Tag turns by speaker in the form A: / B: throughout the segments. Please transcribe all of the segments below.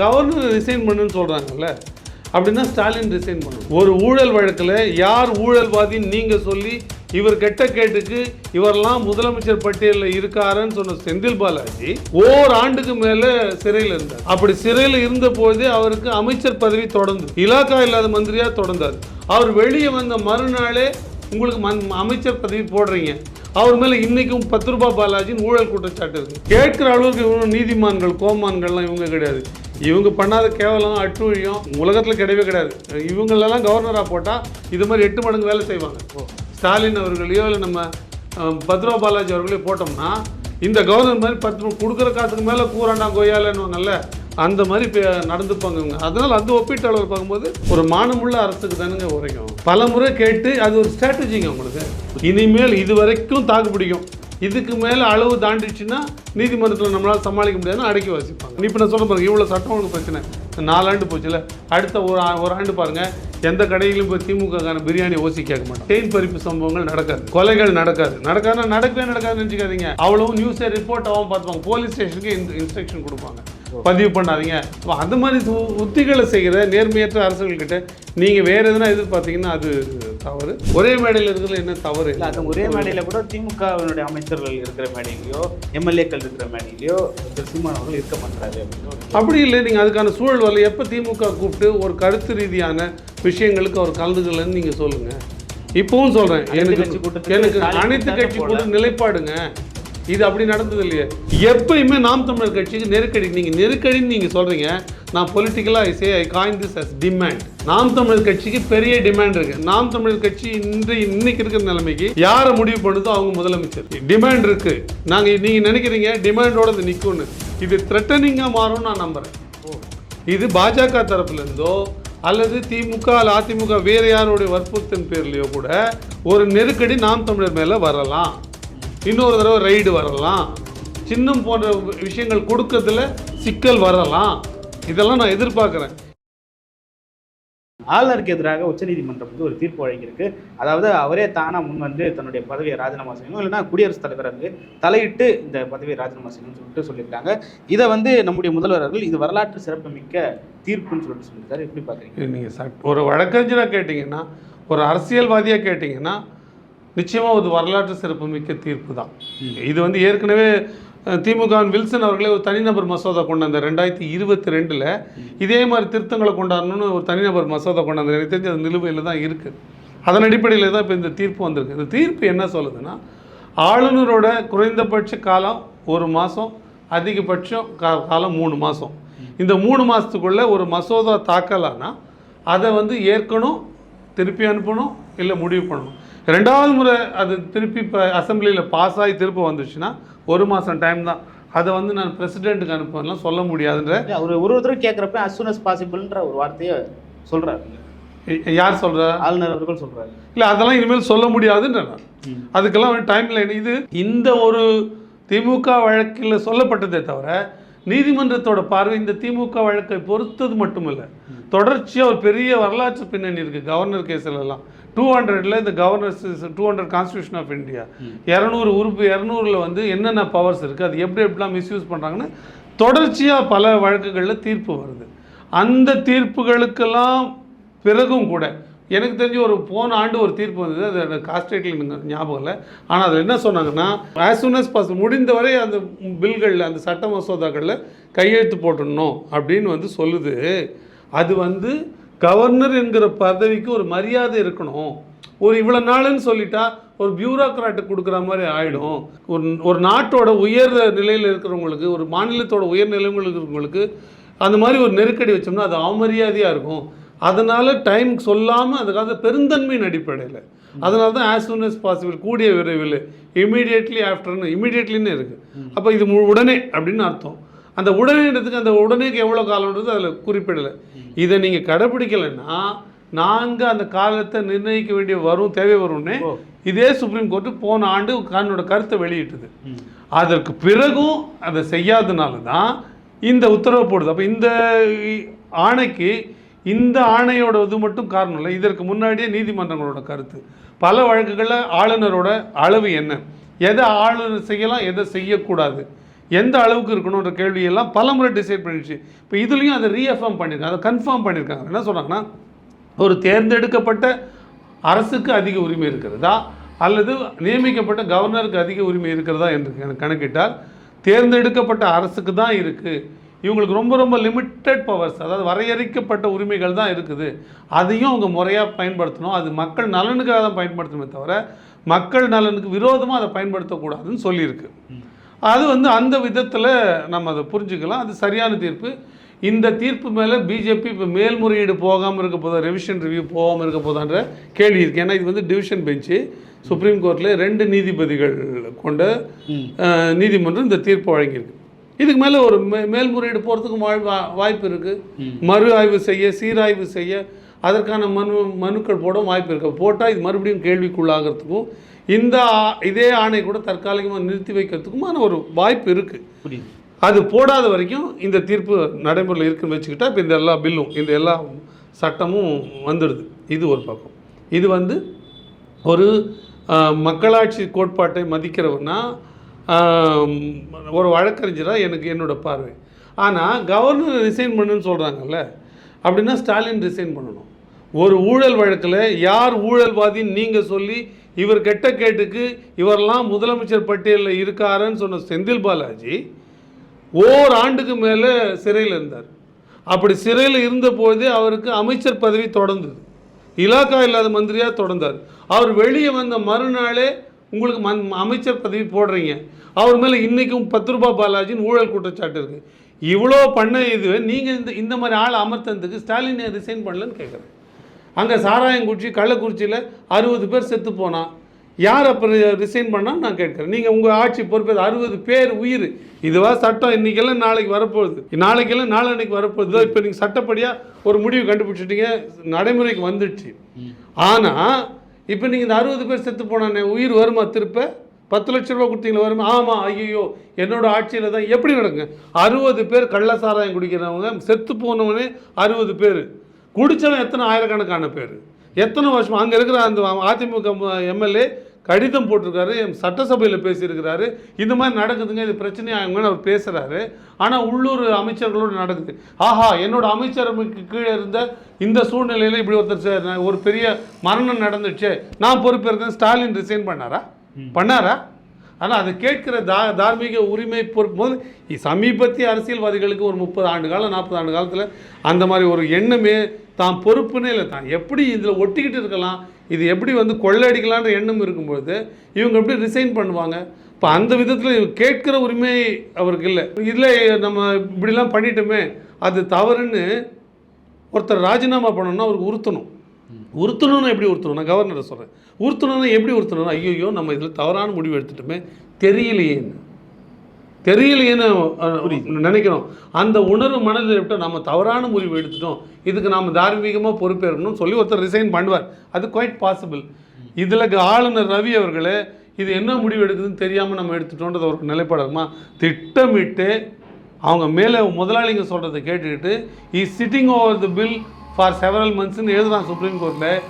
A: Governor resign பண்ணுன்னு சொல்கிறாங்கல்ல அப்படின்னா ஸ்டாலின் ரிசைன் பண்ணணும் ஒரு ஊழல் வழக்கில் யார் ஊழல்வாதின்னு நீங்கள் சொல்லி இவர் கெட்ட கேட்டுக்கு இவரெல்லாம் முதலமைச்சர் பட்டியலில் இருக்காருன்னு சொன்ன செந்தில் பாலாஜி ஓர் ஆண்டுக்கு மேலே சிறையில் இருந்தார். அப்படி சிறையில் இருந்த போதே அவருக்கு அமைச்சர் பதவி தொடர்ந்து இலாக்கா இல்லாத மந்திரியாக தொடர்ந்தார். அவர் வெளியே வந்த மறுநாளே உங்களுக்கு மன் அமைச்சர் பதவி போடுறீங்க. அவர் மேலே இன்றைக்கும் பத்து ரூபாய் பாலாஜின்னு ஊழல் குற்றச்சாட்டு இருக்கு. கேட்குற அளவுக்கு இவங்க நீதிமான்கள் கோமான்கள்லாம் இவங்க கிடையாது. இவங்க பண்ணாத கேவலம் அட்டுழியம் உலகத்தில் கிடையவே கிடையாது. இவங்களெல்லாம் கவர்னராக போட்டால் இது மாதிரி எட்டு மடங்கு வேலை செய்வாங்க. ஸ்டாலின் அவர்களையோ இல்லை நம்ம ரூபா பாலாஜி அவர்களையோ போட்டோம்னா இந்த கவர்னர் மாதிரி பத்து கொடுக்குற காசுக்கு மேலே கூறாண்டா கொய்யாலன்னுவாங்கல்ல அந்த மாதிரி நடந்துப்பாங்க இவங்க. அதனால் அந்த ஒப்பீட்டு அளவில் பார்க்கும்போது ஒரு மானமுள்ள அரசுக்கு தானுங்க உரைக்கும் பல முறை கேட்டு அது ஒரு ஸ்ட்ராட்டஜிங்க உங்களுக்கு இனிமேல் இது வரைக்கும் தாக்கு பிடிக்கும். இதுக்கு மேலே அளவு தாண்டிடுச்சுன்னா நீதிமன்றத்தில் நம்மளால் சமாளிக்க முடியாதுன்னு அடக்கி வாசிப்பாங்க. இப்போ நான் சொல்ல பாருங்கள் இவ்வளோ சட்டம் ஒன்று பிரச்சனை. நாலாண்டு போச்சுல அடுத்த ஒரு ஒரு ஆண்டு பாருங்கள் எந்த கடையிலும் போய் திமுகக்கான பிரியாணி ஓசி கேட்க மாட்டோம் செயின் பறிப்பு சம்பவங்கள் நடக்காது. கொலைகள் நடக்காது. நடக்காதுன்னா நடக்கவே நடக்காதுன்னு நினச்சிக்காதீங்க. அவ்வளவும் நியூஸை ரிப்போர்ட் ஆகும் பார்த்துப்பாங்க. போலீஸ் ஸ்டேஷனுக்கு இன்ஸ்ட்ரக்ஷன் கொடுப்பாங்க. பதிவு பண்ணாதீங்க. அந்த மாதிரி உத்திகளை செய்கிற நேர்மையற்ற அரசுகள்கிட்ட நீங்கள் வேறு எதுனா எதிர்பார்த்தீங்கன்னா அது தவறு. ஒரே மேடையில் இருக்கிறதுல என்ன தவறு?
B: இல்ல அது ஒரே மேடையில கூட திமுகவினுடைய அமைச்சர்கள் இருக்கிற மேடையிலையோ எம்எல்ஏக்கள் இருக்கிற மேடையிலையோ திரு சீமான் அவர்கள் இருக்க மாட்டாரு
A: அப்படி இல்லை நீங்கள் அதுக்கான சூழல் வரல. எப்போ திமுக கூப்பிட்டு ஒரு கருத்து ரீதியான விஷயங்களுக்கு அவர் கலந்துக்கலன்னு நீங்கள் சொல்லுங்கள் இப்பவும்
B: கட்சி
A: எனக்கு எனக்கு அனைத்து கட்சி. கூட நிலைப்பாடுங்க. இது அப்படி நடந்தது இல்லையே. எப்பயுமே நாம் தமிழர் கட்சிக்கு நெருக்கடி நீங்கள் நெருக்கடின்னு நீங்கள் சொல்கிறீங்க நான் பொலிட்டிக்கலாக I say I coin this as demand Naam Tamilar கட்சிக்கு பெரிய டிமாண்ட் இருக்கு. நாம் தமிழர் கட்சி இன்று இன்னைக்கு இருக்கிற நிலைமைக்கு யாரை முடிவு பண்ணுதோ அவங்க முதலமைச்சர். டிமாண்ட் இருக்கு. நாங்கள் நீங்கள் நினைக்கிறீங்க டிமாண்டோட இது நிற்கும்னு இது த்ரெட்டனிங்காக மாறும்னு நான் நம்புகிறேன் இது பாஜக தரப்புலேருந்தோ அல்லது திமுக அல்ல அதிமுக வேறு யாருடைய வற்புறுத்தின் பேர்லையோ கூட ஒரு நெருக்கடி நாம் தமிழர் மேலே வரலாம். இன்னொரு தடவை ரைடு வரலாம். சின்னம் போன்ற விஷயங்கள் கொடுக்கறதுல சிக்கல் வரலாம். இதெல்லாம் நான் எதிர்பார்க்குறேன்.
B: ஆளுநருக்கு எதிராக உச்சநீதிமன்றம் வந்து ஒரு தீர்ப்பு வழங்கியிருக்கு. அதாவது அவரே தானா முன் வந்து தன்னுடைய பதவியை ராஜினாமா செய்யணும். இல்லைன்னா குடியரசுத் தலைவர் வந்து தலையிட்டு இந்த பதவியை ராஜினாமா செய்யணும்னு சொல்லிட்டு சொல்லியிருக்காங்க. இதை வந்து நம்முடைய முதல்வர் அவர்கள் இது வரலாற்று சிறப்புமிக்க தீர்ப்புன்னு சொல்லிட்டு சொல்லியிருக்காரு. எப்படி பாக்குறீங்க
A: நீங்கள் ஒரு வழக்கறிஞராக கேட்டிங்கன்னா ஒரு அரசியல்வாதியாக கேட்டிங்கன்னா நிச்சயமாக ஒரு வரலாற்று சிறப்புமிக்க தீர்ப்பு தான். இது வந்து ஏற்கனவே திமுக வில்சன் அவர்களே ஒரு தனிநபர் மசோதா கொண்டு வந்த ரெண்டாயிரத்தி இருபத்தி ரெண்டில் இதே மாதிரி திருத்தங்களை கொண்டாடணும்னு ஒரு தனிநபர் மசோதா கொண்டு வந்தார் எனக்கு தெரிஞ்சு அது நிலுவையில் தான் இருக்குது அதன் அடிப்படையில் தான் இப்போ இந்த தீர்ப்பு வந்திருக்கு. இந்த தீர்ப்பு என்ன சொல்லுதுன்னா ஆளுநரோட குறைந்தபட்ச காலம் ஒரு மாதம் அதிகபட்சம் கா காலம் மூணு மாதம் இந்த மூணு மாதத்துக்குள்ளே ஒரு மசோதா தாக்கலானா அதை வந்து ஏற்கணும் திருப்பி அனுப்பணும் இல்லை முடிவு பண்ணணும். ரெண்டாவது முறை அது திருப்பி இப்போ அசம்பிளியில் பாஸ் ஆகி திரும்ப வந்துச்சுன்னா ஒரு மாதம் டைம் தான். அதை வந்து நான் பிரசிடெண்ட்டுக்கு அனுப்பலாம் சொல்ல முடியாதுன்ற.
B: அவர் ஒரு ஒருத்தரும் கேட்குறப்ப as soon as possibleன்ற ஒரு வார்த்தையை சொல்றாரு.
A: ய- யார் சொல்கிறா
B: ஆளுநர் அவர்கள் சொல்றாரு.
A: இல்லை அதெல்லாம் இனிமேல் சொல்ல முடியாதுன்ற அதுக்கெல்லாம் டைம் லைன் இது இந்த ஒரு திமுக வழக்கில் சொல்லப்பட்டதே தவிர நீதிமன்றத்தோட பார்வை இந்த திமுக வழக்கை பொறுத்தது மட்டுமில்லை. தொடர்ச்சியாக ஒரு பெரிய வரலாற்று பின்னணி இருக்குது கவர்னர் கேஸில் எல்லாம் டூ ஹண்ட்ரட்ல இந்த governors two hundred constitution of India இரநூறு உறுப்பு இரநூறுல வந்து என்னென்ன பவர்ஸ் இருக்குது அது எப்படி எப்படிலாம் மிஸ்யூஸ் பண்ணுறாங்கன்னு தொடர்ச்சியாக பல வழக்குகளில் தீர்ப்பு வருது. அந்த தீர்ப்புகளுக்கெல்லாம் பிறகும் கூட எனக்கு தெரிஞ்சு ஒரு போன ஆண்டு ஒரு தீர்ப்பு வந்தது அது எனக்கு காஸ்டேட்டில் ஞாபகம் இல்லை. ஆனால் அதில் என்ன சொன்னாங்கன்னா ஆஸ் soon as possible முடிந்தவரை அந்த பில்களில் அந்த சட்ட மசோதாக்களில் கையெழுத்து போட்டுடணும் அப்படின்னு வந்து சொல்லுது. அது வந்து கவர்னர் என்கிற பதவிக்கு ஒரு மரியாதை இருக்கணும். ஒரு இவ்வளோ நாளுன்னு சொல்லிட்டா ஒரு பியூரோக்ராட்டுக்கு கொடுக்குற மாதிரி ஆகிடும் ஒரு ஒரு நாட்டோட உயர் நிலையில் இருக்கிறவங்களுக்கு ஒரு மாநிலத்தோட உயர் நிலையில் இருக்கிறவங்களுக்கு அந்த மாதிரி ஒரு நெருக்கடி வச்சோம்னா அது அவமரியாதையாக இருக்கும். அதனால் டைம் சொல்லாமல் அதுக்காக பெருந்தன்மையின் அடிப்படையில். அதனால தான் ஆஸ் soon as possible கூடிய விரைவில் இமீடியட்லி ஆஃப்டர்னு இமீடியட்லின்னு இருக்குது அப்போ இது உடனே அப்படின்னு அர்த்தம். அந்த உடனேன்றதுக்கு அந்த உடனேக்கு எவ்வளோ காலம்ன்றது அதில் குறிப்பிடலை. இதை நீங்கள் கடைப்பிடிக்கலைன்னா நாங்கள் அந்த காலத்தை நிர்ணயிக்க வேண்டிய வரும் தேவை வரும்னே. இதே சுப்ரீம் கோர்ட்டு போன ஆண்டு தன்னோட கருத்தை வெளியிட்டது. அதற்கு பிறகும் அதை செய்யாதனால தான் இந்த உத்தரவு போடுது. அப்போ இந்த ஆணைக்கு இந்த ஆணையோட இது மட்டும் காரணம் இல்லை. இதற்கு முன்னாடியே நீதிமன்றங்களோட கருத்து. பல வழக்குகளில் ஆளுநரோட அளவு என்ன? எதை ஆளுநர் செய்யலாம் எதை செய்யக்கூடாது? எந்த அளவுக்கு இருக்கணுன்ற கேள்வியெல்லாம் பலமுறை டிசைட் பண்ணிடுச்சு. இப்போ இதுலேயும் அதை ரீஎஃபார்ம் பண்ணியிருக்காங்க அதை கன்ஃபார்ம் பண்ணியிருக்காங்க என்ன சொல்கிறாங்கன்னா ஒரு தேர்ந்தெடுக்கப்பட்ட அரசுக்கு அதிக உரிமை இருக்கிறதா? அல்லது நியமிக்கப்பட்ட கவர்னருக்கு அதிக உரிமை இருக்கிறதா என்று எனக்கு கணக்கிட்டால் தேர்ந்தெடுக்கப்பட்ட அரசுக்கு தான் இருக்குது இவங்களுக்கு ரொம்ப ரொம்ப லிமிட்டட் பவர்ஸ் அதாவது வரையறுக்கப்பட்ட உரிமைகள் தான் இருக்குது. அதையும் அவங்க முறையாக பயன்படுத்தணும். அது மக்கள் நலனுக்காக தான் பயன்படுத்தணுமே தவிர மக்கள் நலனுக்கு விரோதமாக அதை பயன்படுத்தக்கூடாதுன்னு சொல்லியிருக்கு. அது வந்து அந்த விதத்தில் நம்ம அதை புரிஞ்சுக்கலாம். அது சரியான தீர்ப்பு. இந்த தீர்ப்பு மேலே பிஜேபி இப்போ மேல்முறையீடு போகாமல் இருக்க போதா ரெவிஷன் ரிவ்யூ போகாமல் இருக்க போதான்ற கேள்வி இருக்குது ஏன்னா இது வந்து டிவிஷன் பெஞ்சு சுப்ரீம் கோர்ட்டில் ரெண்டு நீதிபதிகள் கொண்ட நீதிமன்றம் இந்த தீர்ப்பு வழங்கியிருக்கு. இதுக்கு மேலே ஒரு மே மேல்முறையீடு போகிறதுக்கு வாழ் வா- வாய்ப்பு இருக்குது மறு ஆய்வு செய்ய சீராய்வு செய்ய அதற்கான மனு மனுக்கள் போட வாய்ப்பு இருக்கு. போட்டால் இது மறுபடியும் கேள்விக்குள்ளாகிறதுக்கும் இந்த இதே ஆணை கூட தற்காலிகமாக நிறுத்தி வைக்கிறதுக்குமான ஒரு வாய்ப்பு இருக்குது அது போடாத வரைக்கும் இந்த தீர்ப்பு நடைமுறையில் இருக்குன்னு வச்சுக்கிட்டா இப்போ இந்த எல்லா பில்லும் இந்த எல்லா சட்டமும் வந்துடுது. இது ஒரு பக்கம். இது வந்து ஒரு மக்களாட்சி கோட்பாட்டை மதிக்கிறவனா ஒரு வழக்கறிஞராக எனக்கு என்னோட பார்வை. ஆனால் கவர்னர் ரிசைன் பண்ணுன்னு சொல்கிறாங்கல்ல அப்படின்னா ஸ்டாலின் ரிசைன் பண்ணணும். ஒரு ஊழல் வழக்கில் யார் ஊழல்வாதின்னு நீங்கள் சொல்லி இவர் கெட்ட கேட்டுக்கு இவரெல்லாம் முதலமைச்சர் பட்டியலில் இருக்காருன்னு சொன்ன செந்தில் பாலாஜி ஓர் ஆண்டுக்கு மேலே சிறையில் இருந்தார். அப்படி சிறையில் இருந்தபோதே அவருக்கு அமைச்சர் பதவி தொடர்ந்தது. இலாக்கா இல்லாத மந்திரியாக தொடர்ந்தார். அவர் வெளியே வந்த மறுநாளே உங்களுக்கு மன் அமைச்சர் பதவி போடுறீங்க. அவர் மேலே இன்றைக்கும் பத்து ரூபாய் பாலாஜின்னு ஊழல் குற்றச்சாட்டு இருக்குது இவ்வளோ பண்ண இது நீங்கள் இந்த இந்த மாதிரி ஆள் அமர்த்ததுக்கு ஸ்டாலின் ரிசைன் பண்ணலன்னு கேட்குறேன் அங்கே சாராயங்குறிச்சி கள்ளக்குறிச்சியில் அறுபது பேர் செத்து போனான் யார் அப்போ ரிசைன் பண்ணான்னு நான் கேட்குறேன். நீங்கள் உங்கள் ஆட்சி பொறுப்பு அறுபது பேர் உயிர். இதுவா சட்டம் இன்றைக்கெல்லாம் நாளைக்கு வரப்போகுது. நாளைக்கெல்லாம் நாளன்னைக்கு வரப்போகுது. இப்போ நீங்கள் சட்டப்படியாக ஒரு முடிவு கண்டுபிடிச்சிட்டீங்க. நடைமுறைக்கு வந்துடுச்சு. ஆனால் இப்போ நீங்கள் இந்த அறுபது பேர் செத்து போனானே உயிர் வருமா திருப்ப? பத்து லட்ச ரூபா கொடுத்தீங்களா வருமா? ஆமாம் ஐயோ என்னோட ஆட்சியில் தான் எப்படி நடக்குங்க? அறுபது பேர் கள்ள சாராயம் குடிக்கிறவங்க செத்து போனவனே அறுபது பேர். குடித்தவன் எத்தனை ஆயிரக்கணக்கான பேர்? எத்தனை வருஷம்? அங்கே இருக்கிற அந்த அதிமுக எம்எல்ஏ கடிதம் போட்டிருக்காரு சட்டசபையில் பேசியிருக்கிறாரு. இந்த மாதிரி நடக்குதுங்க இது பிரச்சனை ஆகுங்கன்னு அவர் பேசுகிறாரு ஆனால் உள்ளூர் அமைச்சர்களோடு நடக்குது. ஆஹா என்னோட அமைச்சருக்கு கீழே இருந்த இந்த சூழ்நிலையில் இப்படி ஒருத்தர் ஒரு பெரிய மரணம் நடந்துச்சு நான் பொறுப்பேற்கிறேன். ஸ்டாலின் ரிசைன் பண்ணாரா? பண்ணாரா? ஆனால் அதை கேட்கிற தா தார்மீக உரிமை பொறுப்பு போது சமீபத்திய அரசியல்வாதிகளுக்கு ஒரு முப்பது ஆண்டு காலம் நாற்பது ஆண்டு காலத்தில் அந்த மாதிரி ஒரு எண்ணமே தான் பொறுப்புனே இல்லை. தான் எப்படி இதில் ஒட்டிக்கிட்டு இருக்கலாம் இது எப்படி வந்து கொள்ளடிக்கலான்ற எண்ணம் இருக்கும்பொழுது இவங்க எப்படி ரிசைன் பண்ணுவாங்க? இப்போ அந்த விதத்தில் கேட்கிற உரிமை அவருக்கு இல்லை. இதில் நம்ம இப்படிலாம் பண்ணிட்டோமே அது தவறுன்னு ஒருத்தர் ராஜினாமா பண்ணணும்னா அவருக்கு உறுத்தணும். உறுத்தணும்னா எப்படி உறுத்தணும்? நான் கவர்னரை சொல்கிறேன் உறுத்தணும்னா எப்படி உறுத்தணும் ஐயோ நம்ம இதில் தவறான முடிவு எடுத்துட்டோமே. தெரியலையேன்னு. தெரியலையேன்னு நினைக்கிறோம். அந்த உணர்வு மனதில் விட்டு நம்ம தவறான முடிவு எடுத்துட்டோம். இதுக்கு நாம் தார்மீகமாக பொறுப்பேற்கணும்னு சொல்லி ஒருத்தர் ரிசைன் பண்ணுவார். அது குவைட் பாசிபிள் இதில் ஆளுநர் ரவி அவர்களே இது என்ன முடிவு எடுக்குதுன்னு தெரியாமல் நம்ம எடுத்துட்டோன்றது ஒரு நிலைப்பாடுமா திட்டமிட்டு அவங்க மேலே முதலாளிங்க சொல்கிறத கேட்டுக்கிட்டு is sitting over the bill for several மந்த்ஸ்னு எழுதுறான் சுப்ரீம் கோர்ட்டில்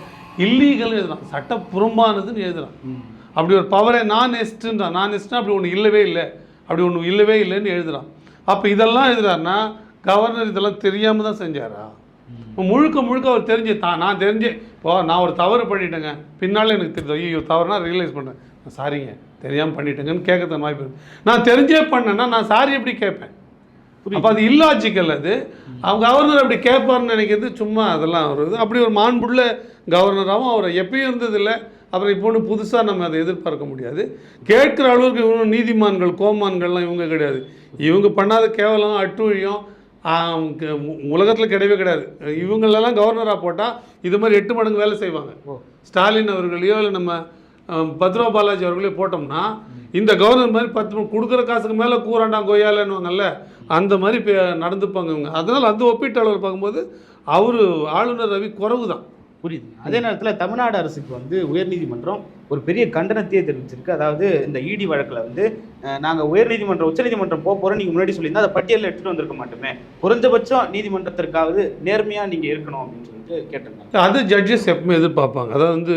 A: இல்லீகல் எழுதுறான். சட்ட புறம்பானதுன்னு எழுதுறான் அப்படி ஒரு பவரை நான் எஸ்ட்டுன்றான் நான் எஸ்ட்னா அப்படி ஒன்று இல்லவே இல்லை. அப்படி ஒன்று இல்லவே இல்லைன்னு எழுதுறான். அப்போ இதெல்லாம் எழுதுறாருன்னா கவர்னர் இதெல்லாம் தெரியாமல் தான் செஞ்சாரா? முழுக்க முழுக்க அவர் தெரிஞ்சு தான் நான் தெரிஞ்சு இப்போ நான் ஒரு தவறு பண்ணிட்டேங்க. பின்னால் எனக்கு தெரியுது ஐயோ தவறுனா ரியலைஸ் பண்ணேன். சாரிங்க தெரியாமல் பண்ணிட்டேங்கன்னு கேட்கறது வாய்ப்பு நான் தெரிஞ்சே பண்ணேன்னா நான் சாரி எப்படி கேட்பேன்? அப்போ அது இல்லாஜிக்கல் அது. அவங்க கவர்னர் அப்படி கேட்பார்னு நினைக்கிறது சும்மா அதெல்லாம் ஒரு இது. அப்படி ஒரு மாண்புள்ள கவர்னராகவும் அவரை எப்பயும் இருந்ததில்லை. அப்புறம் இப்போ ஒன்று புதுசாக நம்ம அதை எதிர்பார்க்க முடியாது. கேட்குற அளவுக்கு இவங்க நீதிமான்கள் கோமான்கள்லாம் இவங்க கிடையாது. இவங்க பண்ணாத கேவலம் அட்டுழியம் உலகத்தில் கிடையவே கிடையாது. இவங்களெல்லாம் கவர்னராக போட்டால் இது மாதிரி எட்டு மடங்கு வேலை செய்வாங்க. ஸ்டாலின் அவர்களையோ இல்லை நம்ம பத்ரா பாலாஜி அவர்களையோ போட்டோம்னா இந்த கவர்னர் மாதிரி பத்து கொடுக்குற காசுக்கு மேலே கூறாண்டா கொய்யாலன்னுவாங்கல்ல அந்த மாதிரி நடந்துப்பாங்க இவங்க. அதனால் அந்த ஒப்பீட்டளவில் பார்க்கும்போது அவர் ஆளுநர் ரவி குறவு தான்
B: புரியுது. அதே நேரத்தில் தமிழ்நாடு அரசுக்கு வந்து உயர்நீதிமன்றம் ஒரு பெரிய கண்டனத்தையே தெரிவிச்சிருக்கு. அதாவது இந்த இடி வழக்கில் வந்து நாங்கள் உயர்நீதிமன்றம் உச்சநீதிமன்றம் போக போகிறோம் நீங்கள் முன்னாடி சொல்லியிருந்தா அதை பட்டியலில் எடுத்துகிட்டு வந்திருக்க மாட்டோமே. குறைஞ்சபட்சம் நீதிமன்றத்திற்காவது நேர்மையாக நீங்கள் இருக்கணும் அப்படின்னு சொல்லிட்டு கேட்டிருந்தாங்க.
A: அது ஜட்ஜஸ் எப்பவுமே எதிர்பார்ப்பாங்க. அதாவது வந்து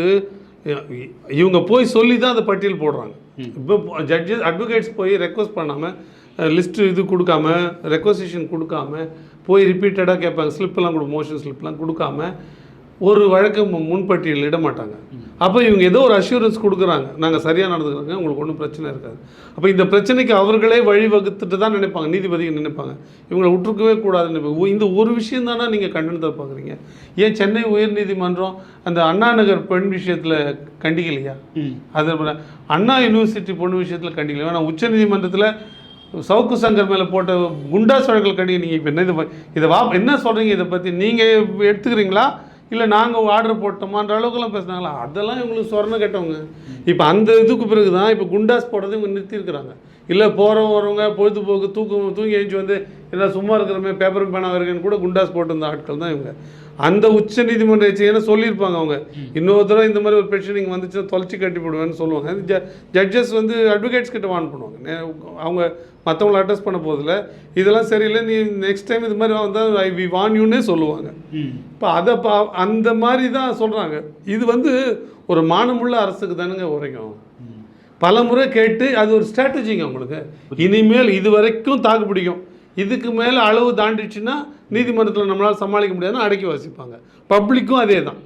A: இவங்க போய் சொல்லி தான் அந்த பட்டியல் போடுறாங்க. இப்போ ஜட்ஜஸ் அட்வொகேட்ஸ் போய் ரெக்வஸ்ட் பண்ணாமல் லிஸ்ட்டு இது கொடுக்காம ரெக்வசிஷன் கொடுக்காம போய் ரிப்பீட்டடாக கேட்பாங்க. ஸ்லிப்லாம் கொடு மோஷன் ஸ்லிப்லாம் கொடுக்காம ஒரு வழக்கு மு- முன்பட்டியல் இட மாட்டாங்க. அப்போ இவங்க ஏதோ ஒரு அஷூரன்ஸ் கொடுக்குறாங்க. நாங்கள் சரியாக நடந்துக்கிறோங்க உங்களுக்கு ஒன்றும் பிரச்சனை இருக்காது. அப்போ இந்த பிரச்சனைக்கு அவர்களே வழிவகுத்துட்டு தான் நினைப்பாங்க. நீதிபதிகள் நினைப்பாங்க? இவங்களை விட்டுருக்கவே கூடாதுன்னு நினைப்பாங்க. இந்த ஒரு விஷயம் தானே நீங்கள் கண்டனத்தை பார்க்குறீங்க? ஏன் சென்னை உயர்நீதிமன்றம் அந்த அண்ணா நகர் பெண் விஷயத்தில் கண்டிக்கலையா. அது போல அண்ணா யூனிவர்சிட்டி பொண்ணு விஷயத்தில் கண்டிக்கல ஆனால் உச்சநீதிமன்றத்தில் சவுக்கு சங்கர் மேலே போட்ட குண்டாஸ் வழக்கில் கடி நீங்கள் இப்போ என்ன இது இதை வா என்ன சொல்கிறீங்க இதை பற்றி நீங்கள் எடுத்துக்கிறீங்களா? இல்லை நாங்கள் ஆர்டர் போட்டோமான்ற அளவுக்குலாம் பேசுனாங்களா? அதெல்லாம் இவங்களுக்கு சொரண கெட்டவங்க. இப்போ அந்த இதுக்கு பிறகு தான் இப்போ குண்டாஸ் போடுறது இவங்க நிறுத்தியிருக்கிறாங்க. இல்லை போகிறவங்க வரவங்க பொழுதுபோக்கு தூக்கம் தூங்கி எழுந்து வந்து இல்லை சும்மா இருக்கிறமே பேப்பரும் பேனா வருகன்னு கூட குண்டாஸ் போட்டிருந்த ஆட்கள் தான் இவங்க. அந்த உச்ச நீதிமன்ற எச்சரிக்கைன்னு சொல்லியிருப்பாங்க அவங்க. இன்னொரு தடவை இந்த மாதிரி ஒரு பிரச்சனை இங்கே வந்துச்சுன்னா தொலைச்சி கட்டி போடுவேன்னு சொல்லுவாங்க. ஜட்ஜஸ் வந்து அட்வொகேட்ஸ் கிட்ட வான் பண்ணுவாங்க. அவங்க மற்றவங்கள அட்ரஸ் பண்ண போதில் இதெல்லாம் சரியில்லை நீ நெக்ஸ்ட் டைம் இது மாதிரி வந்தால் ஐ வி வான் யூன்னே சொல்லுவாங்க. இப்போ அதை பா அந்த மாதிரி தான் சொல்கிறாங்க இது வந்து ஒரு மானமுள்ள அரசுக்கு தானுங்க உரைக்கும். பல முறை கேட்டு அது ஒரு ஸ்ட்ராட்டஜிங்க உங்களுக்கு இனிமேல் இது வரைக்கும் தாக்கு பிடிக்கும். இதுக்கு மேலே அளவு தாண்டிடுச்சுன்னா நீதிமன்றத்தில் நம்மளால் சமாளிக்க முடியாதுன்னு அடக்கி வாசிப்பாங்க. பப்ளிக்கும் அதே தான்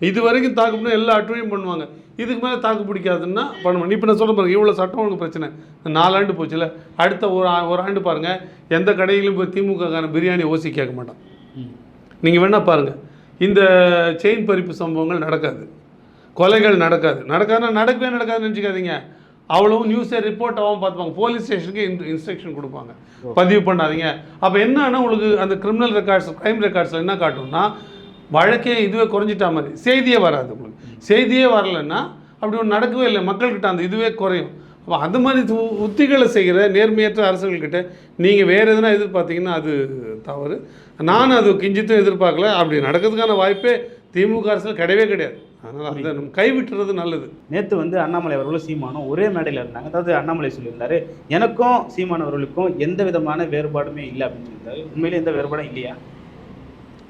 A: இது வரைக்கும் தாக்கு எல்லா அட்டுவையும் பண்ணுவாங்க. இதுக்கு மேலே தாக்கு பிடிக்காதுன்னா பண்ணுவாங்க இப்போ நான் சொல்ல பாருங்க இவ்வளோ சட்டம் ஒழுங்கு பிரச்சனை. இந்த நாலாண்டு போச்சுல அடுத்த ஒரு ஆ- ஒரு ஆண்டு பாருங்கள் எந்த கடையிலும் போய் திமுகக்கான பிரியாணி ஓசி கேட்க மாட்டான். நீங்கள் வேணால் பாருங்கள் இந்த செயின் பறிப்பு சம்பவங்கள் நடக்காது. கொலைகள் நடக்காது. நடக்காதுன்னா நடக்கவே நடக்காதுன்னு நினச்சிக்காதீங்க. அவ்வளவும் நியூஸே ரிப்போர்ட் ஆகும் பார்த்துப்பாங்க. போலீஸ் ஸ்டேஷனுக்கு இன்ஸ்ட்ரக்ஷன் கொடுப்பாங்க. பதிவு பண்ணாதீங்க. அப்போ என்னன்னா உங்களுக்கு அந்த கிரிமினல் ரெக்கார்ட்ஸ் க்ரைம் ரெக்கார்ட்ஸில் என்ன காட்டும்னா வழக்கே இதுவே குறைஞ்சிட்டா மாதிரி. செய்தியே வராது உங்களுக்கு. செய்தியே வரலைன்னா அப்படி ஒன்று நடக்கவே இல்லை. மக்கள்கிட்ட அந்த இதுவே குறையும். அப்போ அந்த மாதிரி து- உத்திகளை செய்கிற நேர்மையற்ற அரசுகள்கிட்ட நீங்கள் வேறு எதுனா எதிர்பார்த்தீங்கன்னா அது தவறு. நான் அது கிஞ்சித்தும் எதிர்பார்க்கல. அப்படி நடக்கிறதுக்கான வாய்ப்பே திமுக அரசில் கிடையவே கிடையாது. அதனால் அதை நம்ம கைவிட்டுறது நல்லது.
B: நேத்து வந்து அண்ணாமலை அவர்களும் சீமானும் ஒரே மேடையில் இருந்தாங்க. அதாவது அண்ணாமலை சொல்லியிருந்தாரு எனக்கும் சீமான் அவர்களுக்கும் எந்த விதமான வேறுபாடுமே இல்லை அப்படின்னு சொல்லியிருந்தாரு. உண்மையிலே எந்த வேறுபாடும் இல்லையா?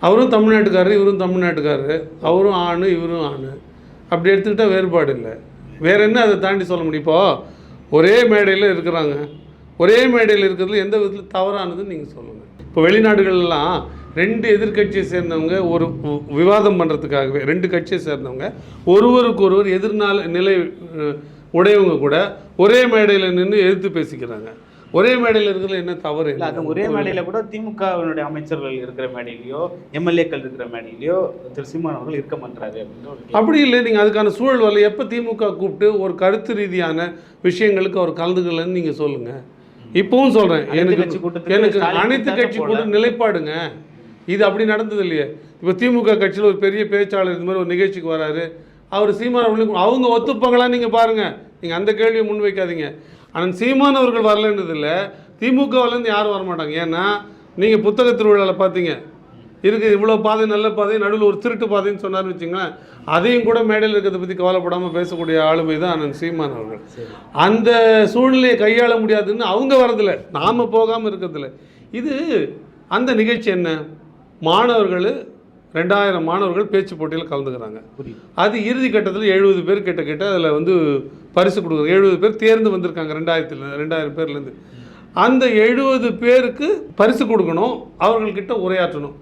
A: அவரும் தமிழ்நாட்டுக்காரர் இவரும் தமிழ்நாட்டுக்காரரு. அவரும் ஆணு இவரும் ஆணு. அப்படி எடுத்துக்கிட்டா வேறுபாடு இல்லை. வேற என்ன அதை தாண்டி சொல்ல முடியும்? இப்போ ஒரே மேடையில் இருக்கிறாங்க. ஒரே மேடையில் இருக்கிறதுல எந்த விதத்தில் தவறானதுன்னு நீங்கள் சொல்லுங்கள் இப்போ வெளிநாடுகள்லாம் ரெண்டு எதிர்க்கட்சியை சேர்ந்தவங்க ஒரு விவாதம் பண்ணுறதுக்காகவே ரெண்டு கட்சியை சேர்ந்தவங்க. ஒருவருக்கு ஒருவர் எதிர்நாள் நிலை உடையவங்க கூட ஒரே மேடையில் நின்று எதிர்த்து பேசிக்கிறாங்க. ஒரே மேடையில் இருக்கிறதுல என்ன தவறு?
B: இல்ல அது ஒரே மேடையில கூட திமுகவினுடைய அமைச்சர்கள் இருக்கிற மேடையிலயோ எம்எல்ஏக்கள் இருக்கிற மேடையிலயோ திரு சீமான் அவர்கள் இருக்க மாட்டாரு.
A: அப்படி இல்லை நீங்கள் அதுக்கான சூழல் வரல. எப்போ திமுக கூப்பிட்டு ஒரு கருத்து ரீதியான விஷயங்களுக்கு அவர் கலந்துக்கலன்னு நீங்கள் சொல்லுங்கள் இப்பவும் சொல்கிறேன்
B: அனைத்து
A: எனக்கு எனக்கு அனைத்து கட்சி. கூட்டம் நிலைப்பாடுங்க. இது அப்படி நடந்தது இல்லையே இப்போ திமுக கட்சியில் ஒரு பெரிய பேச்சாளர் இந்த மாதிரி ஒரு நிகழ்ச்சிக்கு வராரு. அவர் சீமான் அவர்களுக்கு அவங்க ஒத்துப்பாங்களா நீங்கள் பாருங்கள் நீங்கள் அந்த கேள்வியை முன் வைக்காதீங்க. ஆனால் சீமான் அவர்கள் வரலன்றது இல்லை. திமுகவிலேருந்து யாரும் வர மாட்டாங்க. ஏன்னா நீங்கள் புத்தக திருவிழாவில் பார்த்தீங்க இருக்குது இவ்வளோ பாதை நல்ல பாதை நடுவில் ஒரு திருட்டு பாதைன்னு சொன்னார்னு வச்சுங்களேன். அதையும் கூட மேடையில் இருக்கிறத பற்றி கவலைப்படாமல் பேசக்கூடிய ஆளுமை தான் அண்ணன் சீமான் அவர்கள். அந்த சூழ்நிலையை கையாள முடியாதுன்னு அவங்க வரதில்லை. நாம் போகாமல் இருக்கிறதில்ல. இது அந்த நிகழ்ச்சி என்ன? மாணவர்கள் ரெண்டாயிரம் மாணவர்கள் பேச்சு போட்டியில் கலந்துக்கிறாங்க. அது இறுதி கட்டத்தில் எழுபது பேர் கிட்ட கிட்ட அதில் வந்து பரிசு கொடுக்குறாங்க எழுபது பேர் தேர்ந்து வந்திருக்காங்க ரெண்டாயிரத்தில் ரெண்டாயிரம் பேர்லேருந்து. அந்த எழுபது பேருக்கு பரிசு கொடுக்கணும் அவர்கள்கிட்ட உரையாற்றணும்.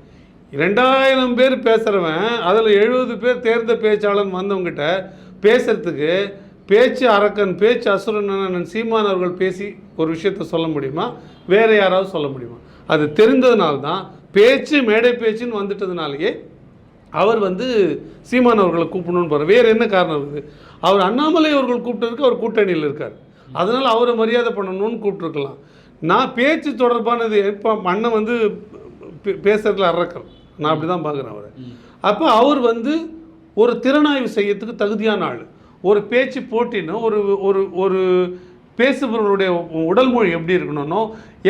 A: ரெண்டாயிரம் பேர் பேசுகிறவன் அதில் எழுபது பேர் தேர்ந்த பேச்சாளன் வந்தவங்ககிட்ட பேசுறதுக்கு பேச்சு அரக்கன் பேச்சு அசுரன் சீமான் அவர்கள் பேசி ஒரு விஷயத்த சொல்ல முடியுமா? வேற யாராவது சொல்ல முடியுமா? அது தெரிந்ததுனால தான் பேச்சு மேடை பேச்சுன்னு வந்துட்டதுனாலேயே அவர் வந்து சீமான் அவர்களை கூப்பிடணும்னு போகிறார் வேறு என்ன காரணம் இருக்குது? அவர் அண்ணாமலை அவர்கள் கூப்பிட்டதுக்கு அவர் கூட்டணியில் இருக்கார். அதனால் அவரை மரியாதை பண்ணணும்னு கூப்பிட்ருக்கலாம் நான் பேச்சு தொடர்பானது இப்போ அண்ணன் வந்து பே- பேசுறதுல அரக்கர் நான் அப்படி தான் பார்க்குறேன் அவரை. அப்போ அவர் வந்து ஒரு திறனாய்வு செய்யறதுக்கு தகுதியான ஆள். ஒரு பேச்சு போட்டின்னு ஒரு ஒரு ஒரு பேசுபவர்களுடைய உடல் மொழி எப்படி இருக்கணும்னோ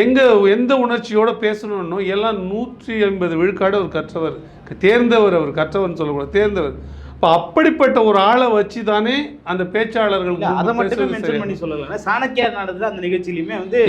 A: எங்கே எந்த உணர்ச்சியோட பேசணும்னோ எல்லாம் நூற்றி ஐம்பது விழுக்காடு அவர் கற்றவர். தேர்ந்தவர் அவர் கற்றவர்னு சொல்லக்கூடாது தேர்ந்தவர். இப்போ அப்படிப்பட்ட ஒரு ஆளை வச்சு தானே அந்த பேச்சாளர்கள்
B: அதை மட்டுமே மென்ஷன்? பண்ணி சொல்லல. சாணக்கியா நடந்தது அந்த நிகழ்ச்சியிலுமே வந்து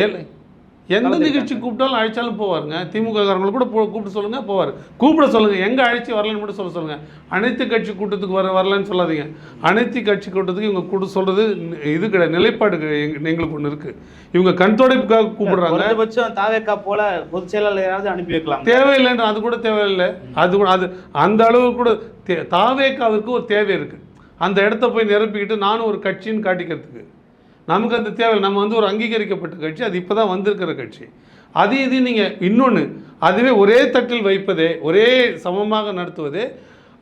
A: எந்த. நிகழ்ச்சி கூப்பிட்டாலும் அழைச்சாலும் போவாருங்க. திமுக காரங்களை கூட போ- கூப்பிட்டு சொல்லுங்க போவார். கூப்பிட சொல்லுங்க. எங்க அழைச்சி வரலன்னு மட்டும் சொல்ல சொல்லுங்க. அனைத்து கட்சி கூட்டத்துக்கு வர வரலன்னு சொல்லாதீங்க. அனைத்து கட்சி கூட்டத்துக்கு இவங்க கூட சொல்றது இது கிடையாது. நிலைப்பாடு எங்களுக்கு ஒன்று இருக்கு. இவங்க கண் துடைப்புக்காக கூப்பிடுறாங்க.
B: குறைந்தபட்சம் தாவேக்கா போல பொதுச் செயலாளராவது அனுப்பி வைக்கலாம்.
A: தேவையில்லைன்ற அது கூட தேவையில்லை. அது கூட அது அந்த அளவு கூட தே- தாவேக்காவிற்கு ஒரு தேவை இருக்கு. அந்த இடத்த போய் நிரப்பிக்கிட்டு நானும் ஒரு கட்சின்னு காட்டிக்கிறதுக்கு. நமக்கு அந்த தேவை நம்ம வந்து ஒரு அங்கீகரிக்கப்பட்ட கட்சி அது இப்போ தான் வந்திருக்கிற கட்சி. அது இது நீங்கள் இன்னொன்று அதுவே ஒரே தட்டில் வைப்பதே ஒரே சமமாக நடத்துவதே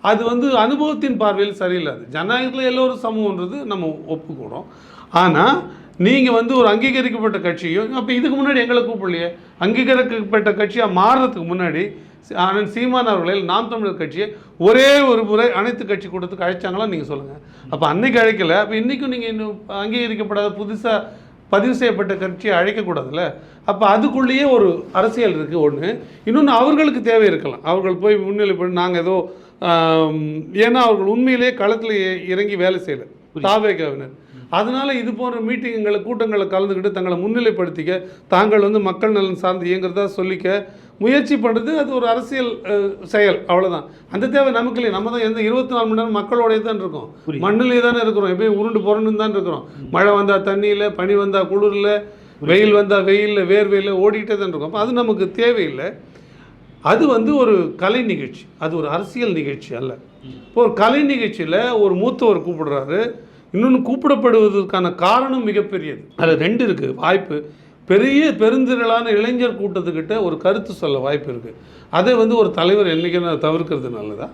A: அது வந்து அனுபவத்தின் பார்வையில் சரியில்லாது ஜனநாயகத்தில் எல்லோரும் சமூகன்றது நம்ம ஒப்புக்கூடும் ஆனால் நீங்கள் வந்து ஒரு அங்கீகரிக்கப்பட்ட கட்சியும் அப்போ இதுக்கு முன்னாடி எங்களை கூப்பிடலையே? அங்கீகரிக்கப்பட்ட கட்சியாக மாறுறதுக்கு முன்னாடி அண்ணன் சீமான் அவர்களை நாம் தமிழர் கட்சியை ஒரே ஒரு முறை அனைத்து கட்சி கூட்டத்துக்கு அழைச்சாங்களா நீங்கள் சொல்லுங்கள் அப்போ அன்னைக்கு அழைக்கல. அப்போ இன்றைக்கும் நீங்கள் இன்னும் அங்கீகரிக்கப்படாத புதுசாக பதிவு செய்யப்பட்ட கட்சியை அழைக்கக்கூடாதுல்ல அப்போ அதுக்குள்ளேயே ஒரு அரசியல் இருக்குது ஒன்று இன்னொன்று அவர்களுக்கு தேவை இருக்கலாம். அவர்கள் போய் முன்னிலைப்படி நாங்கள் ஏதோ ஏன்னா அவர்கள் உண்மையிலேயே களத்தில் இறங்கி வேலை செய்யலை. தாவேகாவினர். அதனால இது போன்ற மீட்டிங்களை கூட்டங்களை கலந்துக்கிட்டு தங்களை முன்னிலைப்படுத்திக்க தாங்கள் வந்து மக்கள் நலன் சார்ந்து இயங்குறதா சொல்லிக்க முயற்சி பண்ணுறது அது ஒரு அரசியல் செயல். அவ்வளவுதான். அந்த தேவை நமக்கு இல்லை நம்ம தான் எந்த இருபத்தி நாலு மணி நேரம் மக்களோடய தான் இருக்கோம். மண்ணிலே தானே இருக்கிறோம். எப்பயும் உருண்டு புரண்டு தான் இருக்கிறோம். மழை வந்தால் தண்ணியில் பனி வந்தால் குளிரில் வெயில் வந்தால் வெயிலில் வேர்வையில் ஓடிக்கிட்டே தான் இருக்கும். அப்போ அது நமக்கு தேவையில்லை. அது வந்து ஒரு கலை நிகழ்ச்சி. அது ஒரு அரசியல் நிகழ்ச்சி அல்ல. இப்போ ஒரு கலை நிகழ்ச்சியில் ஒரு மூத்தவர் கூப்பிடுறாரு. இன்னொன்று கூப்பிடப்படுவதற்கான காரணம் மிகப்பெரியது. அதில் ரெண்டு இருக்குது வாய்ப்பு. பெரிய பெருந்திரளான இளைஞர் கூட்டத்துக்கிட்ட ஒரு கருத்து சொல்ல வாய்ப்பு இருக்குது அதை வந்து ஒரு தலைவர் என்றைக்குன்னு அதை தவிர்க்கிறது நல்லதா?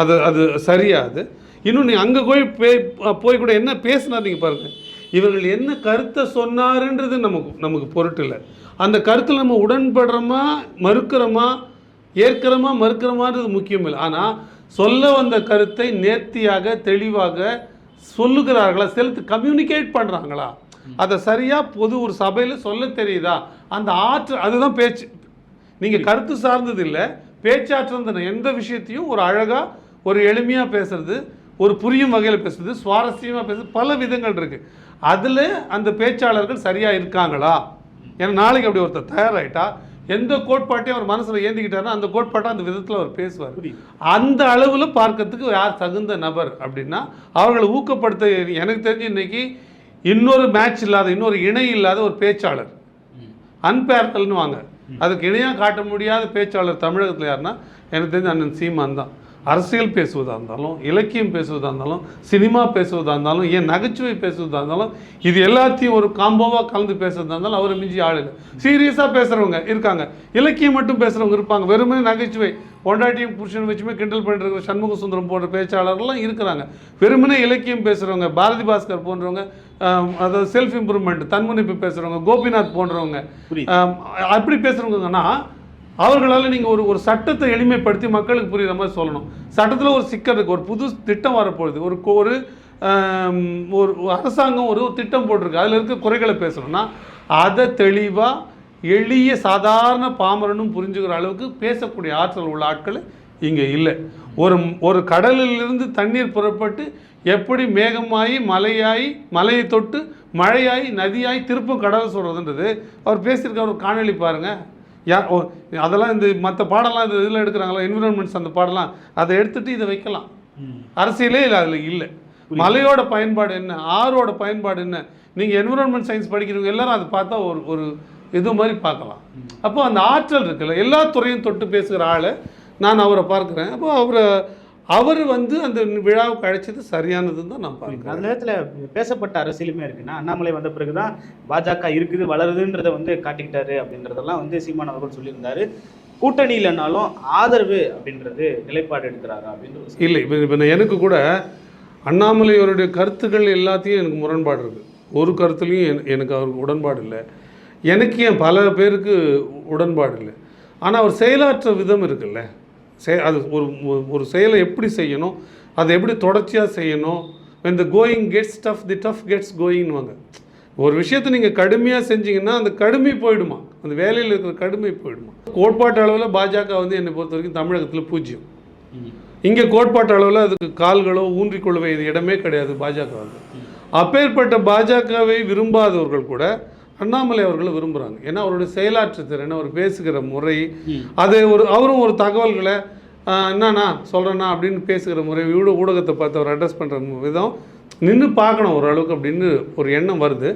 A: அது அது சரியா அது? இன்னும் நீ அங்கே போய் போய் போய் கூட என்ன பேசினார் நீங்கள் பாருங்கள் இவர்கள் என்ன கருத்தை சொன்னாருன்றது நமக்கு நமக்கு பொருட்டு இல்லை. அந்த கருத்தில் நம்ம உடன்படுறோமா மறுக்கிறோமா ஏற்கிறோமா மறுக்கிறோமான்றது முக்கியம் இல்லை. ஆனால் சொல்ல வந்த கருத்தை நேர்த்தியாக தெளிவாக சொல்லுகிறார்களா? செலுத்து கம்யூனிகேட் பண்ணுறாங்களா அதை சரியாக பொது ஒரு சபையில் சொல்ல தெரியுதா? அந்த ஆற்று அதுதான் பேச்சு. நீங்கள் கருத்து சார்ந்தது இல்லை. பேச்சாற்றல் எந்த விஷயத்தையும் ஒரு அழகாக ஒரு எளிமையாக பேசுறது ஒரு புரியும் வகையில் பேசுறது சுவாரஸ்யமாக பேசுறது பல விதங்கள் இருக்குது அதில் அந்த பேச்சாளர்கள் சரியாக இருக்காங்களா? ஏன்னா நாளைக்கு அப்படி ஒருத்தர் தயாராகிட்டா எந்த கோட்பாட்டையும் அவர் மனசில் ஏந்திக்கிட்டாருன்னா அந்த கோட்பாட்டை அந்த விதத்தில் அவர் பேசுவார். அந்த அளவில் பார்க்கறதுக்கு யார் தகுந்த நபர் அப்படின்னா அவர்களை ஊக்கப்படுத்த எனக்கு தெரிஞ்சு இன்னைக்கு இன்னொரு மேட்ச் இல்லாத இன்னொரு இணை இல்லாத ஒரு பேச்சாளர். அன்பேர்கள்னு வாங்க. அதுக்கு இணையாக காட்ட முடியாத பேச்சாளர் தமிழகத்தில் யாருன்னா எனக்கு தெரிஞ்ச அண்ணன் சீமான் தான். அரசியல் பேசுவதாக இருந்தாலும் இலக்கியம் பேசுவதாக இருந்தாலும் சினிமா பேசுவதாக இருந்தாலும் ஏன் நகைச்சுவை பேசுவதாக இருந்தாலும் இது எல்லாத்தையும் ஒரு காம்போவாக கலந்து பேசுறதா இருந்தாலும் அவரை மிஞ்சி ஆள் இல்லை. சீரியஸாக பேசுகிறவங்க இருக்காங்க. இலக்கியம் மட்டும் பேசுகிறவங்க இருப்பாங்க. வெறுமனே நகைச்சுவை. பொண்டாட்டியும் புருஷன் வச்சுமே கிண்டல் பண்ணிட்டு இருக்கிற சண்முக சுந்தரம் போன்ற பேச்சாளர்கள்லாம் இருக்கிறாங்க. வெறுமனே இலக்கியம் பேசுகிறவங்க பாரதி பாஸ்கர் போன்றவங்க அதாவது செல்ஃப் இம்ப்ரூவ்மெண்ட் தன்முனைப்பு பேசுகிறவங்க கோபிநாத் போன்றவங்க அப்படி பேசுகிறவங்கன்னா அவர்களால் நீங்கள் ஒரு ஒரு சட்டத்தை எளிமைப்படுத்தி மக்களுக்கு புரிகிற மாதிரி சொல்லணும். சட்டத்தில் ஒரு சிக்கல் இருக்குது ஒரு புது திட்டம் வரப்போகுது. ஒரு ஒரு ஒரு ஒரு அரசாங்கம் ஒரு திட்டம் போட்டிருக்கு. அதில் இருக்க குறைகளை பேசணும்னா அதை தெளிவாக எளிய சாதாரண பாமரனும் புரிஞ்சுக்கிற அளவுக்கு பேசக்கூடிய ஆற்றல் உள்ள ஆட்கள் இங்கே இல்லை. ஒரு ஒரு கடலிலிருந்து தண்ணீர் புறப்பட்டு எப்படி மேகமாகி மலையாகி மலையை தொட்டு மழையாகி நதியாகி திருப்பும் கடல் சொல்கிறதுன்றது அவர் பேசியிருக்க ஒரு காணொளி பாருங்கள் யா ஓ அதெல்லாம் இந்த மற்ற பாடலாம் இந்த இதில் எடுக்கிறாங்களா? என்விரான்மெண்ட்ஸ் அந்த பாடலாம். அதை எடுத்துட்டு இதை வைக்கலாம். அரசியலே இல்லை அதில் இல்லை. மலையோட பயன்பாடு என்ன? ஆறோட பயன்பாடு என்ன? நீங்கள் என்விரான்மெண்ட் சயின்ஸ் படிக்கிறவங்க எல்லாரும் அதை பார்த்தா ஒரு ஒரு இது மாதிரி பார்க்கலாம். அப்போ அந்த ஆற்றல் இருக்குல்ல எல்லா துறையும் தொட்டு பேசுகிற ஆளை நான் அவரை பார்க்குறேன். அப்போ அவரை அவர் வந்து அந்த விழாவுக்கு அழைச்சது சரியானதுன்னு தான் நான் பார்க்குறேன்.
B: அந்த நேரத்தில் பேசப்பட்ட அரசியலுமே இருக்குன்னா அண்ணாமலை வந்த பிறகுதான் பாஜக இருக்குது வளருதுன்றதை வந்து காட்டிக்கிட்டாரு அப்படின்றதெல்லாம் வந்து சீமான் அவர்கள் சொல்லியிருந்தாரு. கூட்டணி இல்லைனாலும் ஆதரவு அப்படின்றது நிலைப்பாடு எடுக்கிறாரா அப்படின்றது
A: இல்லை இப்போ இப்போ எனக்கு கூட அண்ணாமலையோருடைய கருத்துக்கள் எல்லாத்தையும் எனக்கு முரண்பாடு இருக்குது ஒரு கருத்துலையும் என- எனக்கு அவருக்கு உடன்பாடு இல்லை. எனக்கு ஏன் பல பேருக்கு உடன்பாடு இல்லை. ஆனால் அவர் செயலாற்ற விதம் இருக்குல்ல. செ அது ஒரு ஒரு- செயலை எப்படி செய்யணும் அதை எப்படி தொடர்ச்சியாக செய்யணும் when the going gets tough the tough gets கோயிங்னுவாங்க ஒரு விஷயத்தை நீங்கள் கடுமையாக செஞ்சீங்கன்னா அந்த கடுமை போயிடுமா? அந்த வேலையில் இருக்கிற கடுமை போயிடுமா? கோட்பாட்டு அளவில் பாஜக வந்து என்னை பொறுத்த வரைக்கும் தமிழகத்தில் பூஜ்ஜியம். இங்கே கோட்பாட்டு அளவில் அதுக்கு கால்களோ ஊன்றிக்கொள்ளுவை இது இடமே கிடையாது பாஜகவுக்கு அப்பேற்பட்ட பாஜகவை விரும்பாதவர்கள் கூட அண்ணாமலை அவர்களை விரும்புகிறாங்க ஏன்னா அவருடைய செயலாற்று திறன் அவர் பேசுகிற முறை அது ஒரு அவரும் ஒரு தகவல்களை என்னண்ணா சொல்கிறேண்ணா அப்படின்னு பேசுகிற முறை ஊட ஊடகத்தை பார்த்து அவர் அட்ரஸ் பண்ணுற விதம் நின்று பார்க்கணும் ஓரளவுக்கு அப்படின்னு ஒரு எண்ணம் வருது.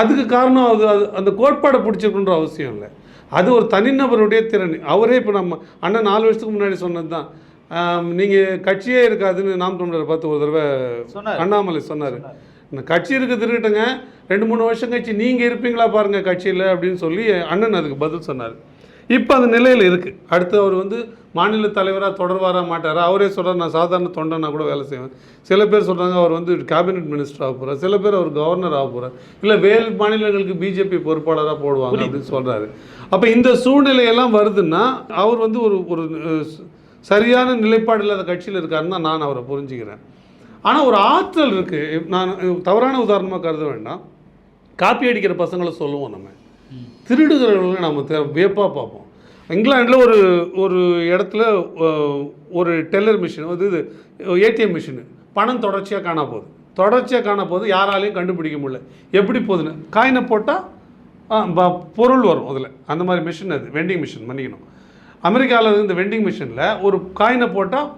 A: அதுக்கு காரணம் அது அது அந்த கோட்பாடை பிடிச்சிருக்குன்ற அவசியம் இல்லை. அது ஒரு தனிநபருடைய திறன். அவரே இப்போ நம்ம அண்ணன் நாலு வருஷத்துக்கு முன்னாடி சொன்னது தான் நீங்கள் கட்சியே இருக்காதுன்னு நாம் தமிழரை பார்த்து ஒரு தடவை
B: சொன்னார்.
A: அண்ணாமலை சொன்னார். இந்த கட்சி இருக்குது இருக்கட்டுங்க ரெண்டு மூணு வருஷம் கழிச்சு நீங்கள் இருப்பீங்களா பாருங்கள் கட்சியில் அப்படின்னு சொல்லி அண்ணன் அதுக்கு பதில் சொன்னார். இப்போ அந்த நிலையில் இருக்குது அடுத்து அவர் வந்து மாநில தலைவராக தொடர்வாரா மாட்டாரா? அவரே சொல்கிறார் நான் சாதாரண தொண்டனா கூட வேலை செய்வேன். சில பேர் சொல்கிறாங்க அவர் வந்து கேபினெட் மினிஸ்டர் ஆக போகிறார் சில பேர் அவர் கவர்னர் ஆக போகிறார் இல்லை வேறு மாநிலங்களுக்கு பிஜேபி பொறுப்பாளராக போடுவாங்க அப்படின்னு சொல்கிறாரு அப்போ இந்த சூழ்நிலையெல்லாம் வருதுன்னா அவர் வந்து ஒரு ஒரு சரியான நிலைப்பாடு இல்லாத கட்சியில் இருக்காருன்னு நான் அவரை புரிஞ்சுக்கிறேன். ஆனால் ஒரு ஆற்றல் இருக்குது நான் தவறான உதாரணமாக கருத வேண்டாம். காப்பி அடிக்கிற பசங்களை சொல்லுவோம் நம்ம. திருடுகிறவர்களை நம்ம தெ- வியப்பாக பார்ப்போம். இங்கிலாண்டில் ஒரு ஒரு இடத்துல ஒரு டெல்லர் மிஷின் அது இது ஏடிஎம் மிஷினு பணம் தொடர்ச்சியாக காணா போகுது. தொடர்ச்சியாக காண போது யாராலையும் கண்டுபிடிக்க முடியல. எப்படி போகுதுன்னு? காயினை போட்டால் பொருள் வரும் அதில். அந்த மாதிரி மிஷின் அது. வெண்டிங் மிஷின் மன்னிக்கணும். அமெரிக்காவில் இந்த வெண்டிங் மிஷினில் ஒரு காயினை போட்டால்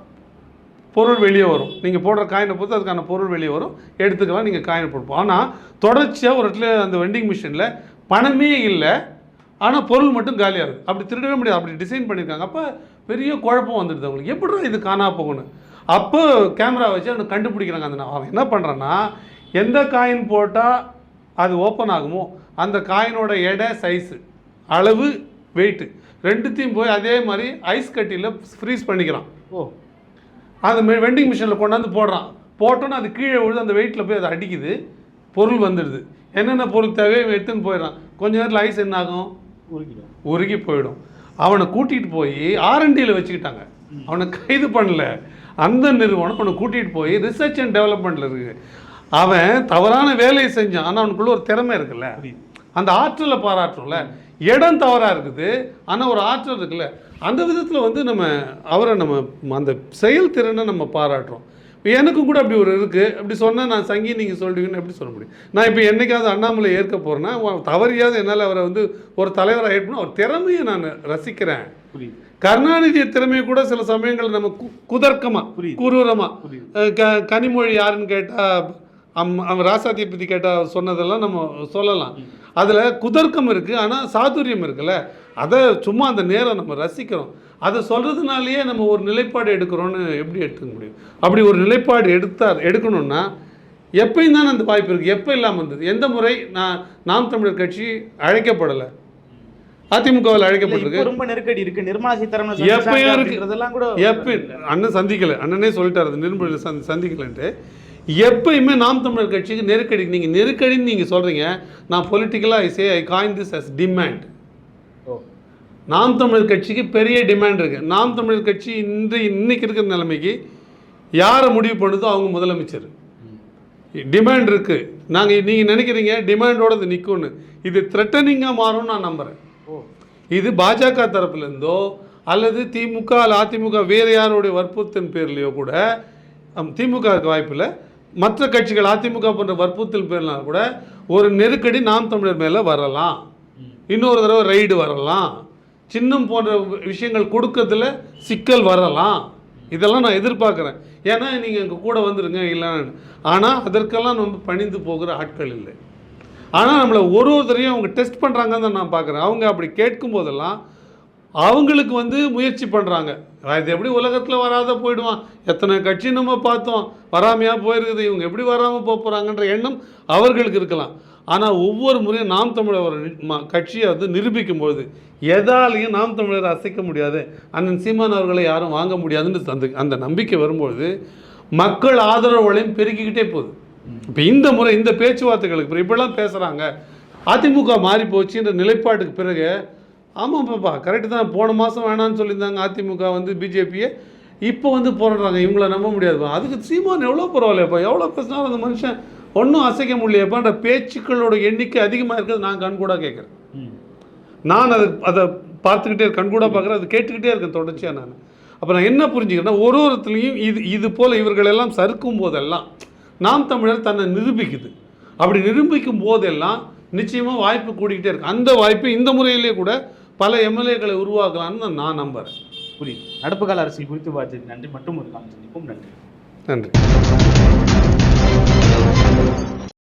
A: பொருள் வெளியே வரும். நீங்கள் போடுற காயினை பொறுத்து அதுக்கான பொருள் வெளியே வரும். எடுத்துக்கலாம் நீங்கள் காயினை போடுப்போம் ஆனால் தொடர்ச்சியாக ஒரு இடத்துல அந்த வெண்டிங் மிஷினில் பணமே இல்லை. ஆனால் பொருள் மட்டும் காலியாக இருக்குது அப்படி திருடவே முடியாது. அப்படி டிசைன் பண்ணியிருக்காங்க அப்போ பெரிய குழப்பம் வந்துடுது அவங்களுக்கு. எப்படி இது காணா போகணும் அப்போ கேமரா வச்சு அவனை கண்டுபிடிக்கிறாங்க அந்த அவன் என்ன பண்ணுறான்னா எந்த காயின் போட்டால் அது ஓப்பன் ஆகுமோ அந்த காயினோட எடை சைஸு அளவு வெயிட்டு ரெண்டுத்தையும் போய் அதே மாதிரி ஐஸ் கட்டியில் ஃப்ரீஸ் பண்ணிக்கிறான்.
B: ஓ.
A: அந்த வெண்டிங் மிஷினில் கொண்டாந்து போடுறான். போட்டோன்னா அது கீழே விழுது அந்த வெயிட்டில் போய் அது அடிக்குது. பொருள் வந்துடுது. என்னென்ன பொருள் தேவையோ எடுத்துன்னு போயிடுறான். கொஞ்ச நேரத்தில் ஐஸ் என்ன ஆகும்?
B: உருகிடும்.
A: உருகி போயிடும். அவனை கூட்டிகிட்டு போய் ஆர்என்டியில் வச்சுக்கிட்டாங்க. அவனை கைது பண்ணல. அந்த நிறுவனம் அவனை கூட்டிகிட்டு போய் ரிசர்ச் அண்ட் டெவலப்மெண்ட்டில் இருக்குது அவன் தவறான வேலையை செஞ்சான். ஆனால் அவனுக்குள்ள ஒரு திறமை இருக்குல்ல. அந்த ஆற்றலை பாராட்டுறோம்ல. இடம் தவறாக இருக்குது. ஆனால் ஒரு ஆற்றல் இருக்குல்ல. அந்த விதத்தில் வந்து நம்ம அவரை நம்ம அந்த செயல்திறனை நம்ம பாராட்டுறோம். இப்போ எனக்கும் கூட அப்படி ஒரு இருக்குது அப்படி சொன்னால் நான் சங்கி நீங்கள் சொல்லுவீங்கன்னு எப்படி சொல்ல முடியும்? நான் இப்போ என்னைக்காவது அண்ணாமலை ஏற்க போகிறேன்னா தவறியாவது என்னால் அவரை வந்து ஒரு தலைவராக ஏற்பணும் அவர் திறமையை நான் ரசிக்கிறேன்.
B: புரியுது.
A: கருணாநிதி திறமையை கூட சில சமயங்கள் நம்ம கு குதர்க்கமா
B: புரியுது.
A: குரூரமா.
B: புரியுது.
A: அஹ் க கனிமொழி யாருன்னு கேட்டால் அம் ராசாத்தியை பற்றி கேட்டால் சொன்னதெல்லாம் நம்ம சொல்லலாம். அதில் குதர்க்கம் இருக்குது ஆனால் சாதுரியம் இருக்குல்ல? அதை சும்மா அந்த நேரம் நம்ம ரசிக்கிறோம். அதை சொல்கிறதுனாலேயே நம்ம ஒரு நிலைப்பாடு எடுக்கிறோன்னு எப்படி எடுத்துக்க முடியும்? அப்படி ஒரு நிலைப்பாடு எடுத்தார் எடுக்கணும்னா எப்பயும் தான் அந்த வாய்ப்பு இருக்குது எப்போ இல்லாமல் இருந்தது எந்த முறை நான் நாம் தமிழர் கட்சி அழைக்கப்படலை. அதிமுகவில் அழைக்கப்பட்டிருக்கு.
B: ரொம்ப நெருக்கடி இருக்கு. நிர்மலா சீதாராமன்
A: எப்பயும் இருக்கு.
B: கூட
A: எப்ப அண்ணன் சந்திக்கல. அண்ணனே சொல்லிட்டாரு சந்தி சந்திக்கலன்ட்டு. எப்பயுமே நாம் தமிழர் கட்சிக்கு நெருக்கடி நீங்கள் நெருக்கடின்னு நீங்கள் சொல்கிறீங்க நான் பொலிட்டிக்கலாக I say I coin this as demand Naam Tamilar கட்சிக்கு பெரிய டிமாண்ட் இருக்குது நாம் தமிழர் கட்சி இன்று இன்னைக்கு இருக்கிற நிலைமைக்கு யாரை முடிவு பண்ணுதோ அவங்க முதலமைச்சர். டிமாண்ட் இருக்குது நாங்கள் நீங்கள் நினைக்கிறீங்க டிமாண்டோட இது நிற்கும்னு இது த்ரெட்டனிங்காக மாறும்னு நான் நம்புகிறேன்
B: ஓ.
A: இது பாஜக தரப்புலேருந்தோ அல்லது திமுக அல்ல அதிமுக வேறு யாருடைய வற்புறுத்தின் பேர்லையோ கூட அம், திமுகவுக்கு வாய்ப்பில்லை. மற்ற கட்சிகள் அதிமுக போன்ற வற்புறுத்தல் பேர்லாம் கூட ஒரு நெருக்கடி நாம் தமிழர் மேலே வரலாம். இன்னொரு தடவை ரைடு வரலாம். சின்னம் போன்ற விஷயங்கள் கொடுக்கறதுல சிக்கல் வரலாம். இதெல்லாம் நான் எதிர்பார்க்குறேன். ஏன்னா நீங்கள் எங்கள் கூட வந்துடுங்க இல்லைன்னு ஆனால் அதற்கெல்லாம் நம்ம பணிந்து போகிற ஆட்கள் இல்லை. ஆனால் நம்மளை ஒரு ஒருத்தரையும் அவங்க டெஸ்ட் பண்ணுறாங்கன்னு தான் நான் பார்க்குறேன். அவங்க அப்படி கேட்கும் போதெல்லாம் அவங்களுக்கு வந்து முயற்சி பண்ணுறாங்க இது எப்படி உலகத்தில் வராத போயிடுவான்? எத்தனை கட்சி நம்ம பார்த்தோம். வராமையாக போயிருக்குது. இவங்க எப்படி வராமல் போக போகிறாங்கன்ற எண்ணம் அவர்களுக்கு இருக்கலாம். ஆனால் ஒவ்வொரு முறையும் நாம் தமிழர் கட்சியை வந்து நிரூபிக்கும் பொழுது எதாலையும் நாம் தமிழர் அசைக்க முடியாது. அண்ணன் சீமான் அவர்களை யாரும் வாங்க முடியாதுன்னு அந்த அந்த நம்பிக்கை வரும்பொழுது மக்கள் ஆதரவுகளையும் பெருக்கிக்கிட்டே போகுது. இப்போ இந்த முறை இந்த பேச்சுவார்த்தைகளுக்கு இப்போ இப்படிலாம் பேசுகிறாங்க அதிமுக மாறி போச்சுன்ற நிலைப்பாட்டுக்கு பிறகு ஆமாம் பாப்பா கரெக்டு தான். போன மாதம் வேணாம்னு சொல்லியிருந்தாங்க அதிமுக வந்து பிஜேபியை. இப்போ வந்து போராடுறாங்க. இவங்கள நம்ப முடியாதுப்பா. அதுக்கு சீமான் எவ்வளோ பரவாயில்லையப்பா. எவ்வளோ பேசினாலும் அந்த மனுஷன் ஒன்றும் அசைக்க முடியலையப்பான்ற பேச்சுக்களோட எண்ணிக்கை அதிகமாக இருக்கிறது நான் கண்கூடாக கேட்குறேன். நான் அதை அதை பார்த்துக்கிட்டே கண்கூடாக பார்க்குறேன். அதை கேட்டுக்கிட்டே இருக்கேன் தொடர்ச்சியாக நான். அப்போ நான் என்ன புரிஞ்சுக்கிறேன்னா ஒரு ஒருத்துலேயும் இது இது போல் இவர்களெல்லாம் சறுக்கும் போதெல்லாம் நாம் தமிழர் தன்னை நிரூபிக்குது. அப்படி நிரூபிக்கும் போதெல்லாம் நிச்சயமாக வாய்ப்பு கூடிக்கிட்டே இருக்கு. அந்த வாய்ப்பு இந்த முறையிலே கூட பல எம்எல்ஏக்களை உருவாக்கலாம்னு நான் நம்புறேன்.
B: புரியுது? நடப்பு கால அரசியல் குறித்து பார்த்து நன்றி. மற்றும் ஒரு காலம் சந்திப்போம். நன்றி.
A: நன்றி.